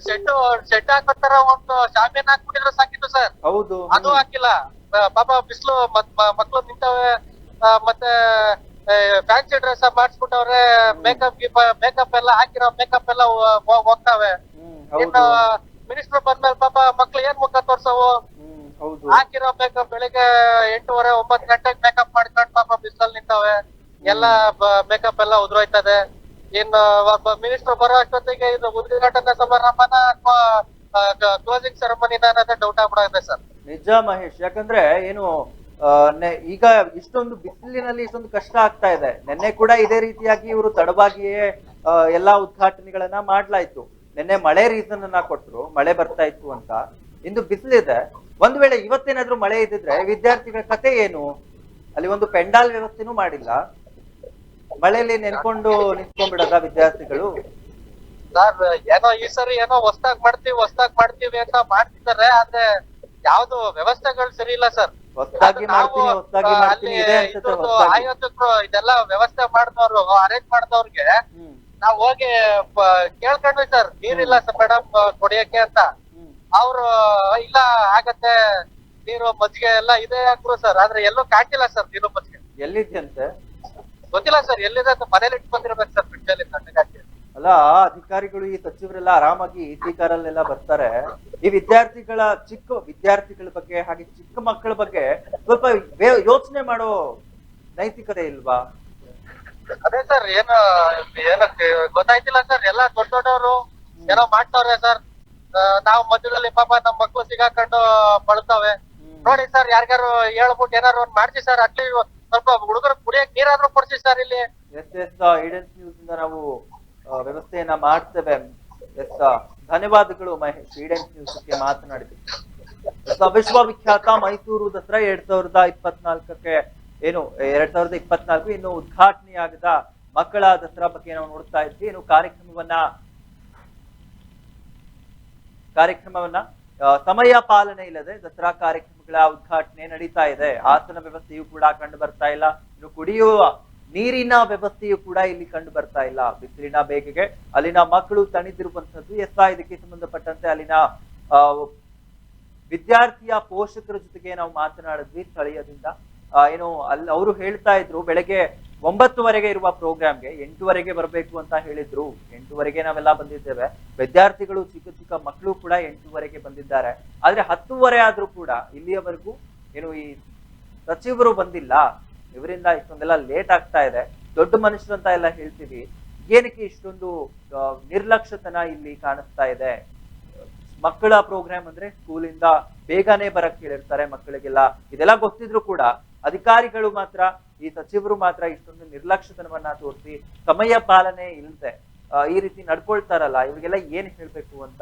Speaker 3: ಶೆಡ್ ಶೆಡ್ ಹಾಕೋತರ ಒಂದು ಶಾಮಿಯನ್ ಹಾಕ್ಬಿಟ್ಟಿದ್ರೆ ಸಾಕಿತ್ತು ಸರ್.
Speaker 1: ಹೌದು.
Speaker 3: ಅದು ಹಾಕಿಲ್ಲ. ಪಾಪ ಬಿಸಿಲು ಮಕ್ಳು ನಿಂತವೆ ಮತ್ತೆ ಫ್ಯಾನ್ಸಿ ಡ್ರೆಸ್ ಮಾಡಿಸ್ಬಿಟ್ಟವ್ರೆ ಮೇಕಪ್ ಮೇಕಪ್ ಎಲ್ಲ ಹಾಕಿರೋ ಮೇಕಪ್ ಎಲ್ಲ ಹೋಗ್ತಾವೆ. ಇನ್ನು ಮಿನಿಸ್ಟರ್ ಬಂದ್ಮೇಲೆ ಪಾಪ ಮಕ್ಳು ಏನ್ ಮುಖ ತೋರ್ಸವು? ಹಾಕಿರೋ ಮೇಕಪ್ ಬೆಳಿಗ್ಗೆ ಎಂಟೂವರೆ ಒಂಬತ್ತು ಗಂಟೆಗೆ ಮೇಕಪ್ ಮಾಡ್ಕೊಂಡು ಪಾಪ ಬಿಸಿಲಲ್ಲಿ ನಿಂತವೆ ಎಲ್ಲ ಮೇಕಪ್ ಎಲ್ಲ ಉದುರೋಯ್ತದೆ. ಇನ್ನು ಮಿನಿಸ್ಟರ್ ಬರೋ ಅಷ್ಟೊತ್ತಿಗೆ ಇದು ಉದ್ಘಾಟನಾ ಸಮಾರಂಭನ ಅಥವಾ ಕ್ಲೋಸಿಂಗ್ ಸೆರೆಮನಿನ ಅನ್ನೋದೇ ಡೌಟ್ ಆಗ್ಬಿಡಾಗಿದೆ ಸರ್.
Speaker 1: ನಿಜ ಮಹೇಶ್ ಯಾಕಂದ್ರೆ ಏನು ಈಗ ಇಷ್ಟೊಂದು ಬಿಸಿಲಿನಲ್ಲಿ ಇಷ್ಟೊಂದು ಕಷ್ಟ ಆಗ್ತಾ ಇದೆ. ನಿನ್ನೆ ಕೂಡ ಇದೇ ರೀತಿಯಾಗಿ ಇವರು ತಡವಾಗಿಯೇ ಎಲ್ಲಾ ಉದ್ಘಾಟನೆಗಳನ್ನ ಮಾಡ್ಲಾಯ್ತು. ನಿನ್ನೆ ಮಳೆ ರೀಸನ್ ಅನ್ನ ಕೊಟ್ರು ಮಳೆ ಬರ್ತಾ ಇತ್ತು ಅಂತ. ಇಂದು ಬಿಸಿಲಿದೆ. ಒಂದ್ ವೇಳೆ ಇವತ್ತೇನಾದ್ರೂ ಮಳೆ ಇದ್ದಿದ್ರೆ ವಿದ್ಯಾರ್ಥಿಗಳ ಕತೆ ಏನು? ಅಲ್ಲಿ ಒಂದು ಪೆಂಡಾಲ್ ವ್ಯವಸ್ಥೆನೂ ಮಾಡಿಲ್ಲ. ಮಳೆಯಲ್ಲಿ ನೆನ್ಕೊಂಡು ನಿಂತ್ಕೊಂಡ್ಬಿಡದ ವಿದ್ಯಾರ್ಥಿಗಳು?
Speaker 3: ಸರ್ ಏನೋ ಈ ಸರಿ ಏನೋ ಹೊಸ್ದಾಗ್ ಮಾಡ್ತೀವಿ ಹೊಸ್ದಾಗ್ ಮಾಡ್ತೀವಿ ಅಂತ ಮಾಡ್ತಿದ್ದಾರೆ ಆದ್ರೆ ಯಾವ್ದು ವ್ಯವಸ್ಥೆಗಳು ಸರಿ ಇಲ್ಲ ಸರ್.
Speaker 1: ಹೊಸದಾಗಿ ಮಾಡ್ತೀನಿ ಹೊಸದಾಗಿ ಮಾಡ್ತೀನಿ ಇದೆ ಅನ್ಸುತ್ತೆ ಹೊಸದಾಗಿ.
Speaker 3: ಆಯೋಜಕರು ಇದೆಲ್ಲ ವ್ಯವಸ್ಥೆ ಮಾಡಿದವ್ರು ಅರೇಂಜ್ ಮಾಡಿದವ್ರಿಗೆ
Speaker 1: ಹ್ಮ್.
Speaker 3: ನಾವ್ ಹೋಗಿ ಪ- ಕೇಳ್ಕೊಂಡ್ವಿ ಸರ್ ನೀರಿಲ್ಲ ಸರ್ ಮೇಡಮ್ ಕುಡಿಯಕ್ಕೆ ಅಂತ. ಅವ್ರು ಇಲ್ಲ ಆಗತ್ತೆ ನೀರು ಮಜ್ಜಿಗೆ ಎಲ್ಲ ಇದೆ ಹಾಕ್ರು ಸರ್ ಆದ್ರೆ ಎಲ್ಲೂ ಕಾಣ್ತಿಲ್ಲ ಸರ್ ನೀರು ಮಜ್ಜಿಗೆ.
Speaker 1: ಎಲ್ಲಿದ್ಯಂತೆ?
Speaker 3: ಗೊತ್ತಿಲ್ಲ ಸರ್ ಎಲ್ಲಿದೆ ಅಂತ ಮನೇಲಿ ಇಟ್ಕೊಂಡಿರ್ಬೇಕು ಬಂದಿರ್ಬೇಕು ಸರ್ ಫ್ರಿಡ್ಜ್ ಅಲ್ಲಿ
Speaker 1: ಅಲ್ಲ ಅಧಿಕಾರಿಗಳು ಈ ಸಚಿವರೆಲ್ಲ ಆರಾಮಾಗಿ ಟಿ ಕಾರಲ್ಲೆಲ್ಲ ಬರ್ತಾರೆ. ಈ ವಿದ್ಯಾರ್ಥಿಗಳ ಚಿಕ್ಕ ವಿದ್ಯಾರ್ಥಿಗಳ ಬಗ್ಗೆ ಹಾಗೆ ಚಿಕ್ಕ ಮಕ್ಕಳ ಬಗ್ಗೆ ಸ್ವಲ್ಪ ಯೋಚನೆ ಮಾಡೋ ನೈತಿಕತೆ ಇಲ್ವಾ?
Speaker 3: ಅದೇ ಸರ್ ಏನೋ ಏನಕ್ಕೆ ಗೊತ್ತಾಯ್ತಿಲ್ಲ ಸರ್ ಎಲ್ಲ ದೊಡ್ಡ ದೊಡ್ಡವರು ಏನೋ ಮಾಡ್ತಾವ್ರೆ ಸರ್. ನಾವು ಮಧ್ಯದಲ್ಲಿ ಪಾಪ ನಮ್ ಮಕ್ಳು ಸಿಗಾಕೊಂಡು ಬಳತಾವೆ. ನೋಡಿ ಸರ್ ಯಾರ್ಯಾರು ಹೇಳ್ಬಿಟ್ಟು ಏನಾರು ಒಂದ್ ಮಾಡ್ಸಿ ಸರ್ ಅಟ್ಲಿ ಸ್ವಲ್ಪ ಹುಡುಗರು ಕುಡಿಯಕ್ ನೀರಾದ್ರೂ ಕೊಡ್ಸಿ ಸರ್ ಇಲ್ಲಿ.
Speaker 1: ಎಸ್ ಎಸ್ ಈಡನ್ಸ್ ನ್ಯೂಸ್ ಇಂದ ನಾವು ವ್ಯವಸ್ಥೆಯನ್ನ ಮಾಡ್ತೇವೆ. ಎಸ್ ಧನ್ಯವಾದಗಳು ಮಹೇಶ್. ಈಡೆನ್ಸ್ ನ್ಯೂಸ್ಗೆ ಮಾತನಾಡಿದ್ವಿ ವಿಶ್ವ ವಿಶ್ವವಿಖ್ಯಾತ ಮೈಸೂರು ದಸರಾ ಎರಡ್ ಸಾವಿರದ ಇಪ್ಪತ್ನಾಲ್ಕಕ್ಕೆ ಏನು ಎರಡ್ ಸಾವಿರದ ಇಪ್ಪತ್ನಾಲ್ಕು ಇನ್ನು ಉದ್ಘಾಟನೆಯಾಗದ ಮಕ್ಕಳ ದಸರಾ ಬಗ್ಗೆ ನಾವು ನೋಡ್ತಾ ಇದ್ವಿ. ಏನು ಕಾರ್ಯಕ್ರಮವನ್ನ ಕಾರ್ಯಕ್ರಮವನ್ನ ಸಮಯ ಪಾಲನೆ ಇಲ್ಲದೆ ದಸರಾ ಕಾರ್ಯಕ್ರಮಗಳ ಉದ್ಘಾಟನೆ ನಡೀತಾ ಇದೆ. ಆಸನ ವ್ಯವಸ್ಥೆಯು ಕೂಡ ಕಂಡು ಬರ್ತಾ ಇಲ್ಲ. ಇನ್ನು ಕುಡಿಯುವ ನೀರಿನ ವ್ಯವಸ್ಥೆಯು ಕೂಡ ಇಲ್ಲಿ ಕಂಡು ಬರ್ತಾ ಇಲ್ಲ. ಬಿಸಿಲಿನ ಬೇಗೆಗೆ ಅಲ್ಲಿನ ಮಕ್ಕಳು ತಣಿದಿರುವಂತದ್ದು ಎಸ್ ಇದಕ್ಕೆ ಸಂಬಂಧಪಟ್ಟಂತೆ ಅಲ್ಲಿನ ವಿದ್ಯಾರ್ಥಿಯ ಪೋಷಕರ ಜೊತೆಗೆ ನಾವು ಮಾತನಾಡಿದ್ವಿ ಸ್ಥಳೀಯದಿಂದ. ಏನು ಅಲ್ಲಿ ಅವರು ಹೇಳ್ತಾ ಇದ್ರು, ಬೆಳಗ್ಗೆ ಒಂಬತ್ತುವರೆಗೆ ಇರುವ ಪ್ರೋಗ್ರಾಮ್ಗೆ ಎಂಟುವರೆಗೆ ಬರಬೇಕು ಅಂತ ಹೇಳಿದ್ರು. ಎಂಟುವರೆಗೆ ನಾವೆಲ್ಲ ಬಂದಿದ್ದೇವೆ. ವಿದ್ಯಾರ್ಥಿಗಳು, ಚಿಕ್ಕ ಚಿಕ್ಕ ಮಕ್ಕಳು ಕೂಡ ಎಂಟುವರೆಗೆ ಬಂದಿದ್ದಾರೆ. ಆದ್ರೆ ಹತ್ತುವರೆ ಆದ್ರೂ ಕೂಡ ಇಲ್ಲಿಯವರೆಗೂ ಏನು ಈ ಸಚಿವರು ಬಂದಿಲ್ಲ. ಇವರಿಂದ ಇಷ್ಟೊಂದೆಲ್ಲ ಲೇಟ್ ಆಗ್ತಾ ಇದೆ. ದೊಡ್ಡ ಮನುಷ್ಯರು ಅಂತ ಎಲ್ಲ ಹೇಳ್ತೀವಿ. ಏನಕ್ಕೆ ಇಷ್ಟೊಂದು ನಿರ್ಲಕ್ಷ್ಯತನ ಇಲ್ಲಿ ಕಾಣಿಸ್ತಾ ಇದೆ? ಮಕ್ಕಳ ಪ್ರೋಗ್ರಾಮ್ ಅಂದ್ರೆ ಸ್ಕೂಲಿಂದ ಬೇಗನೆ ಬರಕ್ ಹೇಳಿರ್ತಾರೆ ಮಕ್ಕಳಿಗೆಲ್ಲ. ಇದೆಲ್ಲ ಗೊತ್ತಿದ್ರು ಕೂಡ ಅಧಿಕಾರಿಗಳು ಮಾತ್ರ, ಈ ಸಚಿವರು ಮಾತ್ರ ಇಷ್ಟೊಂದು ನಿರ್ಲಕ್ಷ್ಯತನವನ್ನ ತೋರಿಸಿ, ಸಮಯ ಪಾಲನೆ ಇಲ್ಲದೆ ಈ ರೀತಿ ನಡ್ಕೊಳ್ತಾರಲ್ಲ, ಇವರಿಗೆಲ್ಲ ಏನ್ ಹೇಳ್ಬೇಕು ಅಂತ?